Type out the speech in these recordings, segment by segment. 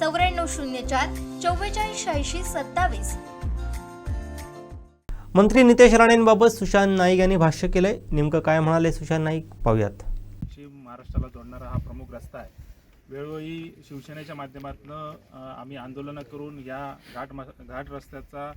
चौऱ्याण्णव शून्य चार चव्वेचाळीस शहाऐंशी सत्तावीस. मंत्री नितेश राणेंबाबत सुशांत नाईक यांनी भाष्य केलंय. नेमकं काय म्हणाले सुशांत नाईक? पाहूयात. पश्चिम महाराष्ट्राला जोडणारा हा प्रमुख रस्ता आहे. वेळोवेळी शिवसेनेच्या माध्यमातून आम्ही आंदोलनं करून या घाट घाट रस्त्याचा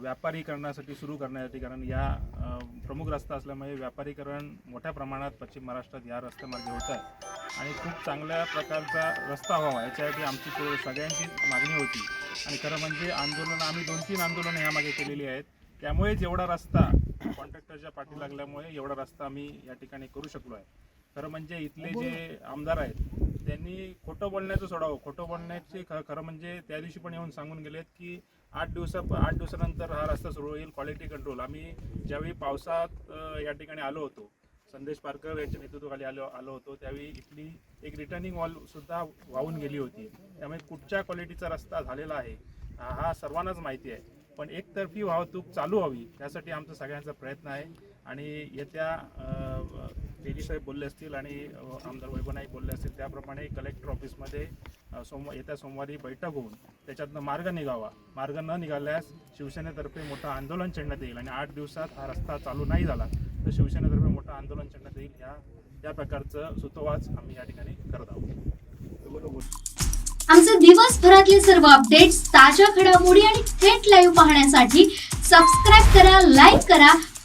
व्यापारीकरणासाठी सुरू करण्यासाठी कारण या प्रमुख रस्ता असल्यामुळे व्यापारीकरण मोठ्या प्रमाणात पश्चिम महाराष्ट्रात या रस्त्यामार्गे होत आहे. आणि खूप चांगल्या प्रकारचा रस्ता व्हावा याच्यासाठी आमची सगळ्यांची मागणी होती. आणि खरं म्हणजे आंदोलनं आम्ही दोन तीन आंदोलनं ह्यामागे केलेली आहेत. त्यामुळेच एवढा रस्ता कॉन्ट्रॅक्टरच्या पाठी लागल्यामुळे एवढा रस्ता आम्ही या ठिकाणी करू शकलो आहे. खरं म्हणजे इथले जे आमदार आहेत त्यांनी खोटं बोलण्याचं सोडावं. खोटं बोलण्याचे ख खरं म्हणजे त्या दिवशी पण येऊन सांगून गेलेत की आठ दिवसा आठ दिवसानंतर हा रस्ता सुरू होईल क्वालिटी कंट्रोल आम्ही ज्यावेळी पावसात या ठिकाणी आलो होतो संदेश पारकर यांच्या नेतृत्वाखाली आलो आलो होतो. त्यावेळी इथली एक रिटर्निंग वॉल सुद्धा वाहून गेली होती. त्यामुळे कुठच्या क्वालिटीचा रस्ता झालेला आहे हा सर्वांनाच माहिती आहे. पण एकतर्फी वाहतूक चालू हवी यासाठी आमचा सगळ्यांचा प्रयत्न आहे. आणि येत्या तेजीसाहेब बोलले असतील आणि आमदार वैभवनाईक बोलले असतील त्याप्रमाणे कलेक्टर ऑफिसमध्ये सोमवार येत्या सोमवारी बैठक होऊन त्याच्यातनं मार्ग निघावा. मार्ग न निघाल्यास शिवसेनेतर्फे मोठं आंदोलन छेडण्यात येईल आणि आठ दिवसात हा रस्ता चालू नाही झाला तर शिवसेनेतर्फे मोठं आंदोलन छेडण्यात येईल. ह्या त्या प्रकारचं सुतोवाच आम्ही या ठिकाणी करत आहोत. आमचे दिवसभरातले सर्व अपडेट्स ताज्या घडामोडी आणि थेट लाईव्ह पाहण्यासाठी सबस्क्राईब करा लाईक करा